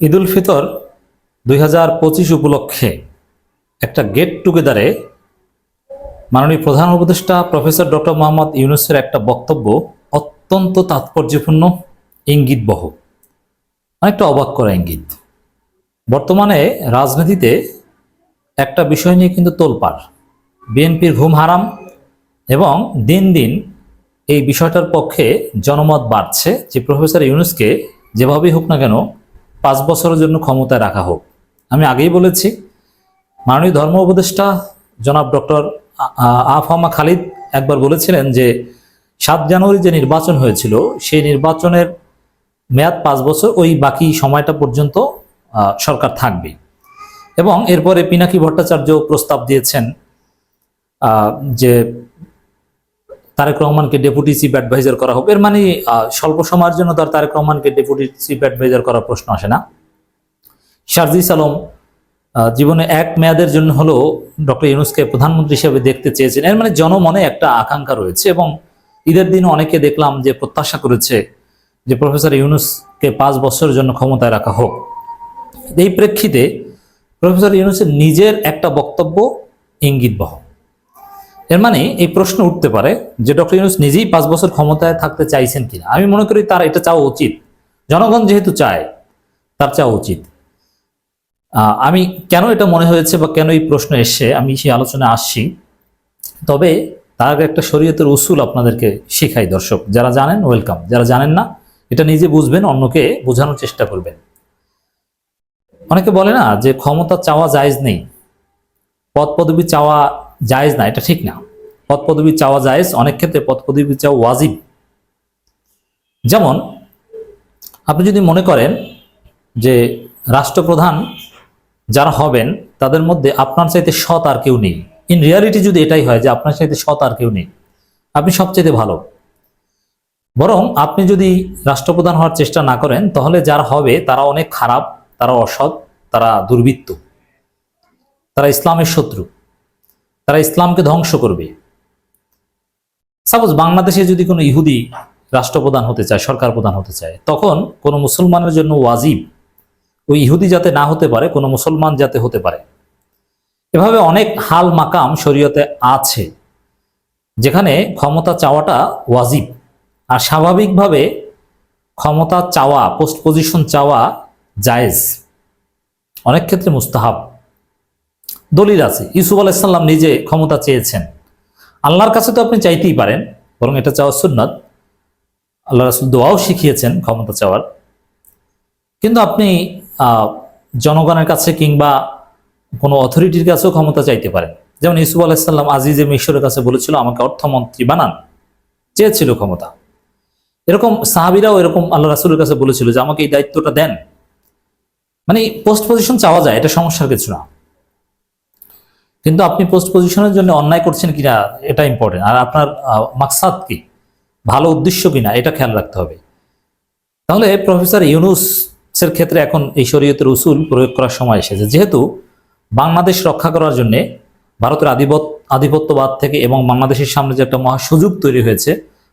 ঈদ উল ফিতর দুই হাজার পঁচিশ উপলক্ষে একটা গেট টুগেদারে মাননীয় প্রধান উপদেষ্টা প্রফেসর ডক্টর মোহাম্মদ ইউনুসের একটা বক্তব্য অত্যন্ত তাৎপর্যপূর্ণ ইঙ্গিতবহ অনেকটা অবাক করা ইঙ্গিত। বর্তমানে রাজনীতিতে একটা বিষয় নিয়ে কিন্তু তোলপাড়। বিএনপির ঘুম হারাম এবং দিন দিন এই বিষয়টার পক্ষে জনমত বাড়ছে যে প্রফেসর ইউনুসকে যেভাবেই হোক না কেন পাঁচ বছরের জন্য ক্ষমতায় রাখা হোক। আমি আগেই বলেছি, মাননীয় ধর্ম উপদেষ্টা জনাব ডক্টর আফামা খালিদ একবার বলেছিলেন যে, সাত জানুয়ারি যে নির্বাচন হয়েছিল, সেই নির্বাচনের মেয়াদ পাঁচ বছর, ওই বাকি সময়টা পর্যন্ত সরকার থাকবে এবং এরপরে পিনাকি ভট্টাচার্য প্রস্তাব দিয়েছেন যে তারেক রহমানকে ডেপুটি চিফ অ্যাডভাইজার করা হোক। এর মানে স্বল্প সময়ের জন্য তার তারেক রহমানকে ডেপুটি চিফ অ্যাডভাইজার করার প্রশ্ন আসে না। শারজিস আলম জীবনে এক মেয়াদের জন্য হলেও ডক্টর ইউনুসকে প্রধানমন্ত্রী হিসেবে দেখতে চেয়েছেন। এর মানে জনমনে একটা আকাঙ্ক্ষা রয়েছে এবং ঈদের দিন অনেকে দেখলাম যে প্রত্যাশা করেছে যে প্রফেসর ইউনুসকে পাঁচ বছরের জন্য ক্ষমতায় রাখা হোক। এই প্রেক্ষিতে প্রফেসর ইউনুসের নিজের একটা বক্তব্য ইঙ্গিত ইঙ্গিতবহ। এর মানে এই প্রশ্ন উঠতে পারে যে ডক্টর ইউনুস নিজেই পাঁচ বছর ক্ষমতায় থাকতে চাইছেন কিনা। আমি মনে করি তার এটা চাওয়া উচিত। জনগণ যেহেতু চায়, তার চাওয়া উচিত। আমি কেন এটা মনে হয়েছে বা কেন এই প্রশ্ন এসছে, আমি সেই আলোচনায় আসছি। তবে তার আগে একটা শরীয়তের উসুল আপনাদেরকে শেখাই, দর্শক। যারা জানেন ওয়েলকাম যারা জানেন না, এটা নিজে বুঝবেন, অন্যকে বোঝানোর চেষ্টা করবেন। অনেকে বলে না যে ক্ষমতা চাওয়া জায়েজ নেই। পদ পদবি চাওয়া জায়েজ না, এটা ঠিক না। পদ পদবি চাওয়া জায়েজ, অনেক ক্ষেত্রে পদ পদবি চাওয়া ওয়াজিব। যেমন, আপনি যদি মনে করেন যে রাষ্ট্রপ্রধান যারা হবেন, তাদের মধ্যে আপনার চাইতে সৎ আর কেউ নেই। ইন রিয়ালিটি যদি এটাই হয় যে আপনার চাইতে সৎ আর কেউ নেই, আপনি সবচেয়ে ভালো। বরং আপনি যদি রাষ্ট্রপ্রধান হওয়ার চেষ্টা না করেন, তাহলে যারা হবে তারা অনেক খারাপ, তারা অসৎ, তারা দুর্বৃত্ত, তারা ইসলামের শত্রু। তারা ইসলামকে ধ্বংস করবে। সাপোজ বাংলাদেশে যদি কোনো ইহুদি রাষ্ট্রপ্রধান হতে চায়, সরকার প্রধান হতে চায়, তখন কোনো মুসলমানের জন্য ওয়াজিব ওই ইহুদি যাতে না হতে পারে, কোনো মুসলমান যাতে হতে পারে। এভাবে অনেক হাল মাকাম শরীয়তে আছে, যেখানে ক্ষমতা চাওয়াটা ওয়াজিব। আর স্বাভাবিকভাবে ক্ষমতা চাওয়া পোস্ট পজিশন চাওয়া জায়েজ। অনেক ক্ষেত্রে মুস্তাহাব। দলিল আছে। ইউসুফ আলাইসাল্লাম নিজে ক্ষমতা চেয়েছেন। আল্লাহর কাছে তো আপনি চাইতেই পারেন, বরং এটা চাওয়া সুন্নত। আল্লাহ রাসুল দোয়াও শিখিয়েছেন ক্ষমতা চাওয়ার। কিন্তু আপনি জনগণের কাছে কিংবা কোনো অথরিটির কাছেও ক্ষমতা চাইতে পারেন। যেমন ইসুফ আলাইসাল্লাম আজিজে মিশরের কাছে বলেছিল, আমাকে অর্থমন্ত্রী বানান। চেয়েছিল ক্ষমতা। এরকম সাহাবিরাও এরকম আল্লাহ রাসুলের কাছে বলেছিল যে, আমাকে এই দায়িত্বটা দেন। মানে পোস্ট পজিশন চাওয়া যায়, এটা সমস্যার কিছু না। কিন্তু আপনি পোস্ট পজিশনের জন্য অন্যায় করছেন কিনা, এটা ইম্পর্টেন্ট আর আপনার মাকসাদ কি? ভালো উদ্দেশ্য কিনা, এটা খেয়াল রাখতে হবে। তাহলে প্রফেসর ইউনুসের ক্ষেত্রে এখন এই শরীয়তের উসুল প্রয়োগ করার সময় এসেছে। যেহেতু বাংলাদেশ রক্ষা করার জন্যে ভারতের আধিপত্য আধিপত্যবাদ থেকে এবং বাংলাদেশের সামনে যে একটা মহা সুযোগ তৈরি হয়েছে,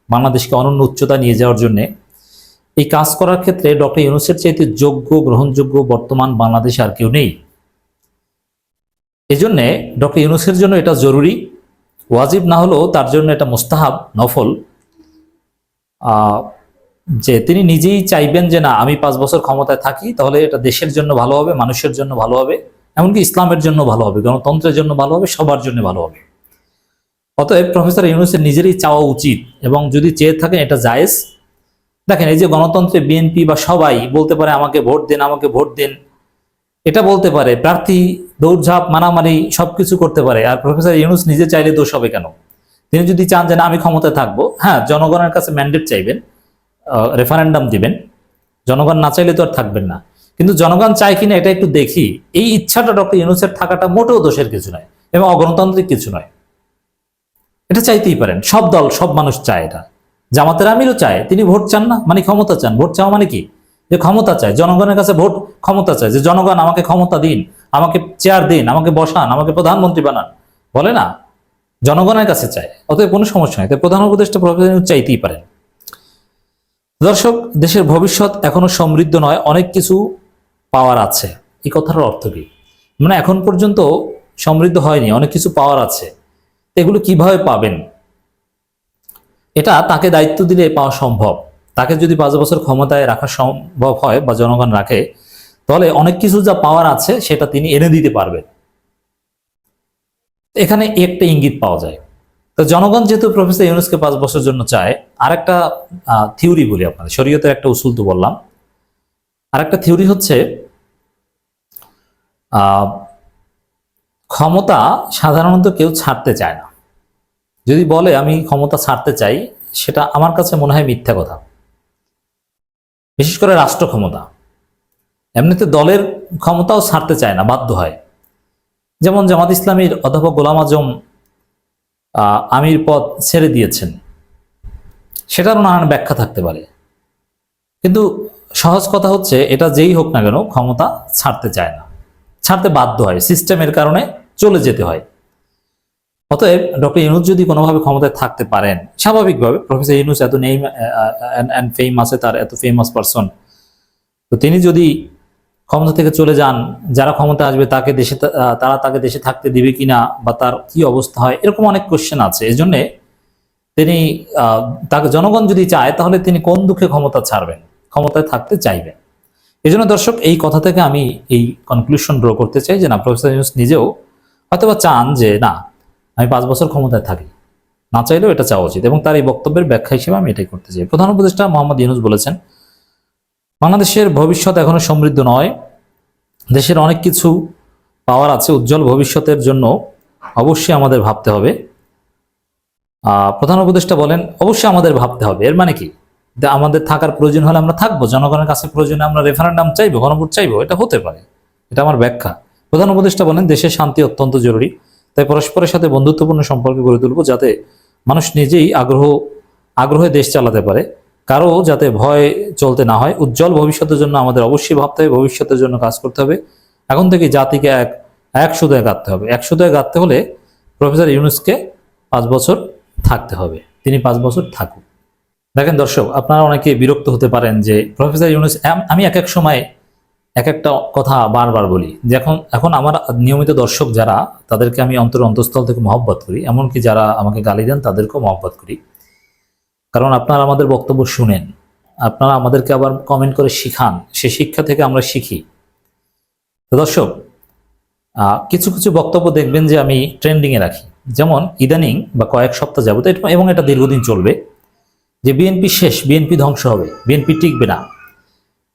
বাংলাদেশকে অনন্য উচ্চতা নিয়ে যাওয়ার জন্যে, এই কাজ করার ক্ষেত্রে ডক্টর ইউনুসের চাইতে যোগ্য, গ্রহণযোগ্য বর্তমান বাংলাদেশে আর কেউ নেই। এজন্যে ডক্টর ইউনুসের জন্য এটা জরুরি। ওয়াজিব না হলেও তার জন্য এটা মোস্তাহাব, নফল। যে তিনি নিজেই চাইবেন যে, না, আমি পাঁচ বছর ক্ষমতায় থাকি, তাহলে এটা দেশের জন্য ভালো হবে, মানুষের জন্য ভালো হবে, এমনকি ইসলামের জন্য ভালো হবে, গণতন্ত্রের জন্য ভালো হবে, সবার জন্য ভালো হবে। অতএব প্রফেসর ইউনুসের নিজেরই চাওয়া উচিত এবং যদি চেয়ে থাকেন এটা জায়েজ। দেখেন, এই যে গণতন্ত্রে বিএনপি বা সবাই বলতে পারে, আমাকে ভোট দেন, আমাকে ভোট দেন। এটা বলতে পারে, প্রার্থী, দৌড়ঝাঁপ, মারামারি সবকিছু করতে পারে। আর প্রফেসর ইউনুস নিজে চাইলে দোষ হবে কেন? তিনি যদি চান যে না, আমি ক্ষমতায় থাকব হ্যাঁ জনগণের কাছে ম্যান্ডেট চাইবেন রেফারেন্ডাম দিবেন। জনগণ না চাইলে তো আর থাকবেন না। কিন্তু জনগণ চায় কিনা এটা একটু দেখি। এই ইচ্ছাটা ডক্টর ইউনুসের থাকাটা মোটেও দোষের কিছু নয় এবং অগণতান্ত্রিক কিছু নয়। এটা চাইতেই পারেন। সব দল, সব মানুষ চায় এটা। জামাতের আমিরও চায়। তিনি ভোট চান না মানে ক্ষমতা চান। ভোট চাওয়া মানে কি? যে ক্ষমতা চায়, জনগণের কাছে ভোট ক্ষমতা চায়, যে জনগণ আমাকে ক্ষমতা দিন, আমাকে চেয়ার দিন, আমাকে বসান, আমাকে প্রধানমন্ত্রী বানান, বলে না, জনগণের কাছে চায়। অতএব কোনো সমস্যা নেই। তাই প্রধান উপদেষ্টা প্রফেসর চাইতেই পারেন। দর্শক, দেশের ভবিষ্যৎ এখনও সমৃদ্ধ নয়, অনেক কিছু পাওয়ার আছে। এই কথাটার অর্থ কি? মানে এখন পর্যন্ত সমৃদ্ধ হয়নি, অনেক কিছু পাওয়ার আছে। এগুলো কীভাবে পাবেন? এটা তাকে দায়িত্ব দিলে পাওয়া সম্ভব। তাকে যদি পাঁচ বছর ক্ষমতায় রাখা সম্ভব হয় বা জনগণ রাখে, তাহলে অনেক কিছু যা পাওয়ার আছে সেটা তিনি এনে দিতে পারবেন এখানে একটা ইঙ্গিত পাওয়া যায়। তো জনগণ যেহেতু প্রফেসর ইউনুসকে পাঁচ বছরের জন্য চায়, আরেকটা থিওরি বলি আপনাদের। শরীয়তের একটা উসুল তো বললাম। আরেকটা থিওরি হচ্ছে ক্ষমতা সাধারণত কেউ ছাড়তে চায় না। যদি বলে আমি ক্ষমতা ছাড়তে চাই, সেটা আমার কাছে মনে হয় মিথ্যা কথা। বিশেষ করে রাষ্ট্র ক্ষমতা। এমনিতে দলের ক্ষমতাও ছাড়তে চায় না, বাধ্য হয়। যেমন জামাত ইসলামীর অধ্যাপক গোলাম আজম আমির পদ ছেড়ে দিয়েছেন। সেটারও নানান ব্যাখ্যা থাকতে পারে। কিন্তু সহজ কথা হচ্ছে, এটা যেই হোক না কেন ক্ষমতা ছাড়তে চায় না। ছাড়তে বাধ্য হয়, সিস্টেমের কারণে চলে যেতে হয়। অতএব ডক্টর ইউনুস যদি কোনোভাবে ক্ষমতায় থাকতে পারেন, স্বাভাবিকভাবে প্রফেসর ইউনুস এত নেই ফেম আছে, তার এত ফেমাস পারসন তো তিনি যদি ক্ষমতা থেকে চলে যান, যারা ক্ষমতা আসবে তাকে দেশে তারা তাকে দেশে থাকতে দিবে কিনা বা তার কি অবস্থা হয়, এরকম অনেক কোশ্চেন আছে। এই জন্যে তিনি তাকে জনগণ যদি চায়, তাহলে তিনি কোন দুঃখে ক্ষমতা ছাড়বেন? ক্ষমতায় থাকতে চাইবেন। এই জন্য দর্শক, এই কথা থেকে আমি এই কনক্লুশন ড্র করতে চাই যে না, প্রফেসর ইউনুস নিজেও হয়তোবা চান যে না আমি পাঁচ বছর ক্ষমতায় থাকি। না চাইলেও এটা চাওয়া উচিত এবং তার এই বক্তব্যের ব্যাখ্যা হিসেবে আমি এটাই করতে চাই। প্রধান উপদেষ্টা মোহাম্মদ ইউনুস বলেছেন, বাংলাদেশের ভবিষ্যৎ এখনও সমৃদ্ধ নয়। দেশের অনেক কিছু পাওয়ার আছে, উজ্জ্বল ভবিষ্যতের জন্য অবশ্যই আমাদের ভাবতে হবে। প্রধান উপদেষ্টা বলেন, অবশ্যই আমাদের ভাবতে হবে। এর মানে কি? আমাদের থাকার প্রয়োজন হলে আমরা থাকব, জনগণের কাছে প্রয়োজনে আমরা রেফারেন্ডাম চাইব, গণভোট চাইব, এটা হতে পারে। এটা আমার ব্যাখ্যা। প্রধান উপদেষ্টা বলেন দেশের শান্তি অত্যন্ত জরুরি। তাই পরস্পরের সাথে বন্ধুত্বপূর্ণ সম্পর্ক গড়ে তুলব যাতে মানুষ নিজেই আগ্রহ, আগ্রহে দেশ চালাতে পারে। কারও যাতে ভয় চলতে না হয়। উজ্জ্বল ভবিষ্যতের জন্য আমাদের অবশ্যই ভাবতে হবে। ভবিষ্যতের জন্য কাজ করতে হবে। এখন থেকে জাতিকে এক এক সুদয়ে গাঁথতে হবে। এক সুদয়ে গাঁথতে হলে প্রফেসর ইউনুসকে পাঁচ বছর থাকতে হবে। তিনি পাঁচ বছর থাকুক। দেখেন দর্শক, আপনারা অনেকে বিরক্ত হতে পারেন যে প্রফেসর ইউনুস আমি এক এক সময় এক একটা কথা বারবার বলি, যে এখন আমার নিয়মিত দর্শক যারা, তাদেরকে আমি অন্তর অন্তঃস্থল থেকে মহব্বত করি, এমনকি যারা আমাকে গালি দেন, তাদেরকেও মহব্বত করি। কারণ আপনারা আমাদের বক্তব্য শুনেন, আপনারা আমাদেরকে আবার কমেন্ট করে শিখান, সে শিক্ষা থেকে আমরা শিখি। তো দর্শক কিছু কিছু বক্তব্য দেখবেন যে আমি ট্রেন্ডিংয়ে রাখি। যেমন, ইদানিং বা কয়েক সপ্তাহ যাবত, এবং এটা দীর্ঘদিন চলবে, যে বিএনপি শেষ, বিএনপি ধ্বংস হবে, বিএনপি টিকবে না।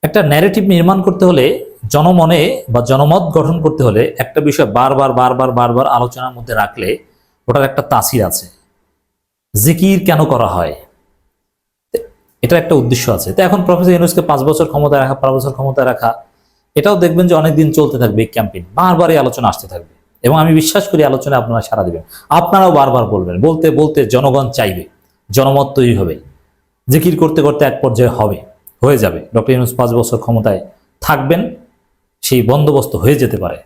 একটা ন্যারেটিভ নির্মাণ করতে হলে জনমনে বা জনমত গঠন করতে হলে একটা বিষয় বারবার বারবার বারবার আলোচনার মধ্যে রাখলে ওটার একটা তাসির আছে। জিকির কেন করা হয়? এটা একটা উদ্দেশ্য আছে। তো এখন প্রফেসর ইউনুসকে পাঁচ বছর ক্ষমতা রাখা, পাঁচ বছর ক্ষমতা রাখা, এটাও দেখবেন যে অনেকদিন চলতে থাকবে এই ক্যাম্পেইন বারবার এই আলোচনা আসতে থাকবে। এবং আমি বিশ্বাস করি আলোচনায় আপনারা সারা দিবেন। আপনারাও বারবার বলবেন, বলতে বলতে জনগণ চাইবে, জনমত তৈরি হবে। জিকির করতে করতে এক পর্যায়ে হবে। হয়ে যাবে। ডক্টর ইউনুস পাঁচ বছর ক্ষমতায় থাকবেন সেই বন্দোবস্ত হয়ে যেতে পারে।